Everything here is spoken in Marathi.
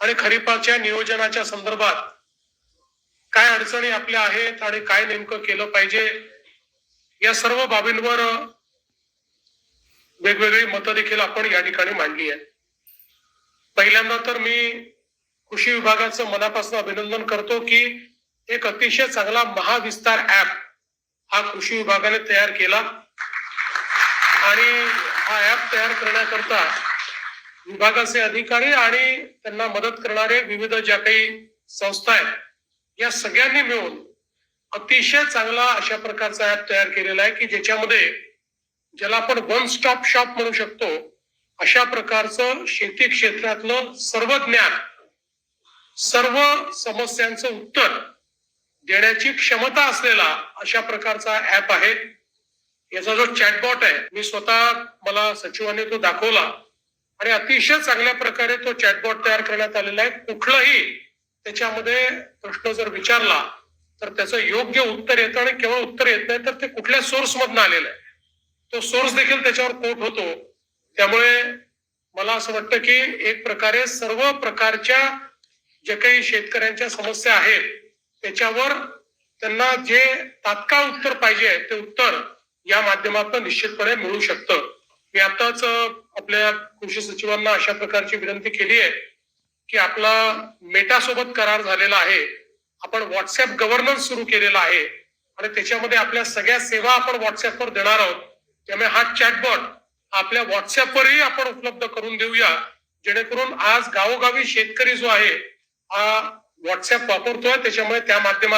आणि खरीपाच्या नियोजनाच्या संदर्भात काय अडचणी आपल्या आहेत आणि काय नेमकं केलं पाहिजे? या सर्व बाबींवर वेगवेगळी मतं देखील आपण या ठिकाणी मांडली आहे पहिल्यांदा तर मी कृषी विभागाचं मनापासून अभिनंदन करतो की एक अतिशय चांगला महाविस्तार ऍप हा कृषी विभागाने तयार केला. आणि हा ऍप तयार करण्याकरता विभागाचे अधिकारी आणि त्यांना मदत करणारे विविध ज्या काही संस्था आहेत या सगळ्यांनी मिळून अतिशय चांगला अशा प्रकारचा ऍप तयार केलेला आहे की ज्याच्यामध्ये ज्याला आपण वन स्टॉप शॉप म्हणू शकतो अशा प्रकारचं शेती क्षेत्रातलं सर्व ज्ञान सर्व समस्यांचं उत्तर देण्याची क्षमता असलेला अशा प्रकारचा ऍप आहे. याचा जो चॅटबॉट आहे मी स्वतः मला सचिवांनी तो दाखवला. आणि अतिशय चांगल्या प्रकारे तो चॅटबॉट तयार करण्यात आलेला आहे. कुठलंही त्याच्यामध्ये प्रश्न जर विचारला तर त्याचं योग्य उत्तर येतं आणि केवळ उत्तर येत नाही तर ते कुठल्या सोर्स मधनं आलेलं आहे. तो सोर्स देखील त्याच्यावर कोट होतो. त्यामुळे मला असं वाटतं की एक प्रकारे सर्व प्रकारच्या जे काही शेतकऱ्यांच्या समस्या आहेत त्याच्यावर त्यांना जे तात्काळ उत्तर पाहिजे ते उत्तर या माध्यमातून निश्चितपणे मिळू शकतं. मी आताच आपल्या कृषी सचिवांना अशा प्रकारची विनंती केली आहे की आपला मेटा सोबत करार झालेला आहे आपण व्हॉट्सअप गव्हर्नन्स सुरू केलेला आहे आणि त्याच्यामध्ये आपल्या सगळ्या सेवा आपण व्हॉट्सअपवर देणार आहोत त्यामुळे हा चॅटबॉट आपल्या व्हॉट्सअपवरही आपण उपलब्ध करून देऊया जेणेकरून आज गावोगावी शेतकरी जो आहे हा व्हॉट्सअप वापरतोय त्याच्यामुळे त्या माध्यमात